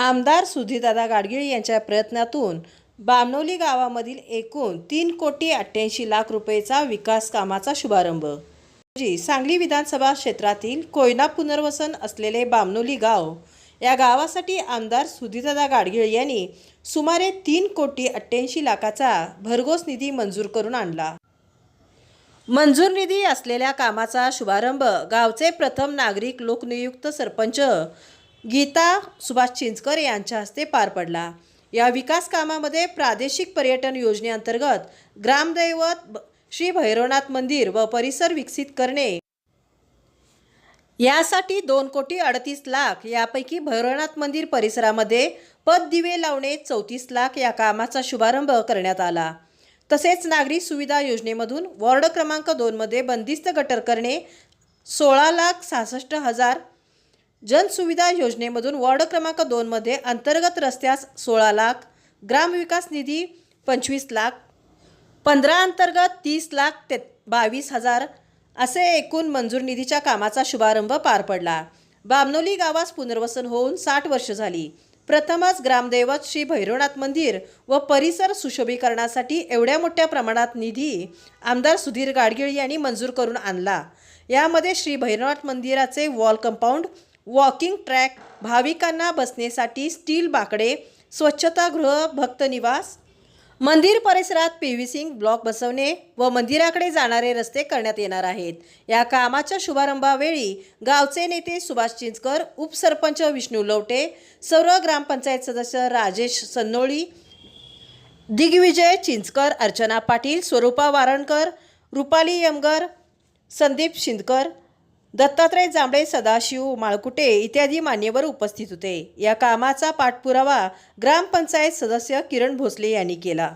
आमदार सुधीरदादा गाडगिळ यांच्या प्रयत्नातून बामनोली गावामधील एकूण तीन कोटी अठ्ठ्याऐंशी लाख रुपयेचा विकास कामाचा शुभारंभ. जी सांगली विधानसभा क्षेत्रातील कोयना पुनर्वसन असलेले बामनोली गाव या गावासाठी आमदार सुधीरदादा गाडगिळ यांनी सुमारे तीन कोटी अठ्ठ्याऐंशी लाखाचा भरघोस निधी मंजूर करून आणला. मंजूर निधी असलेल्या कामाचा शुभारंभ गावचे प्रथम नागरिक लोकनियुक्त सरपंच गीता सुभाष चिंचकर यांच्या हस्ते पार पडला. या विकास कामामध्ये प्रादेशिक पर्यटन योजनेअंतर्गत ग्रामदैवत श्री भैरवनाथ मंदिर व परिसर विकसित करणे. यासाठी दोन कोटी अडतीस लाख यापैकी भैरवनाथ मंदिर परिसरामध्ये पददिवे लावणे चौतीस लाख या कामाचा शुभारंभ करण्यात आला. तसेच नागरी सुविधा योजनेमधून वॉर्ड क्रमांक दोनमध्ये बंदिस्त गटर करणे सोळा लाख सहासष्ट हजार जनसुविधा योजनेमधून वॉर्ड क्रमांक दोनमध्ये अंतर्गत रस्त्यास सोळा लाख ग्रामविकास निधी पंचवीस लाख पंधरा अंतर्गत तीस लाख ते बावीस हजार असे एकूण मंजूर निधीच्या कामाचा शुभारंभ पार पडला. बामनोली गावास पुनर्वसन होऊन साठ वर्ष झाली. प्रथमच ग्रामदैवत श्री भैरवनाथ मंदिर व परिसर सुशोभीकरणासाठी एवढ्या मोठ्या प्रमाणात निधी आमदार सुधीर गाडगिळ यांनी मंजूर करून आणला. यामध्ये श्री भैरवनाथ मंदिराचे वॉल कंपाऊंड वॉकिंग ट्रॅक भाविकांना बसण्यासाठी स्टील बाकडे स्वच्छतागृह भक्तनिवास मंदिर परिसरात पी व्ही सिंग ब्लॉक बसवणे व मंदिराकडे जाणारे रस्ते करण्यात येणार आहेत. या कामाच्या शुभारंभावेळी गावचे नेते सुभाष चिंचकर उपसरपंच विष्णू लवटे सर्व ग्रामपंचायत सदस्य राजेश सन्नोळी दिग्विजय चिंचकर अर्चना पाटील स्वरूपा वारणकर रुपाली यमगर संदीप शिंदकर दत्तात्रय जांभळे सदाशिव माळकुटे इत्यादी मान्यवर उपस्थित होते. या कामाचा पाठपुरावा ग्रामपंचायत सदस्य किरण भोसले यांनी केला.